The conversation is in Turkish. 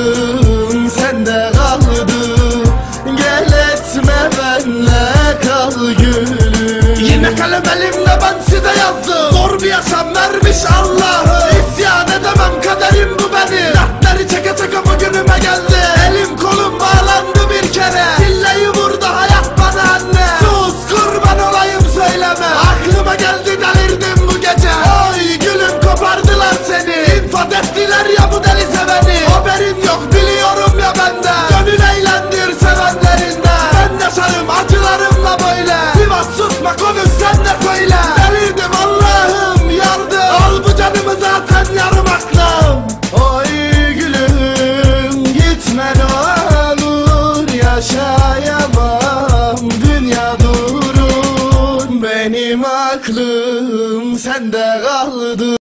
kaldım sende kaldım Gel etme benle kal gülüm. Yine kalem elimde ben size yazdım. Zor bir yaşam vermiş Allah. Benim aklım sende kaldı.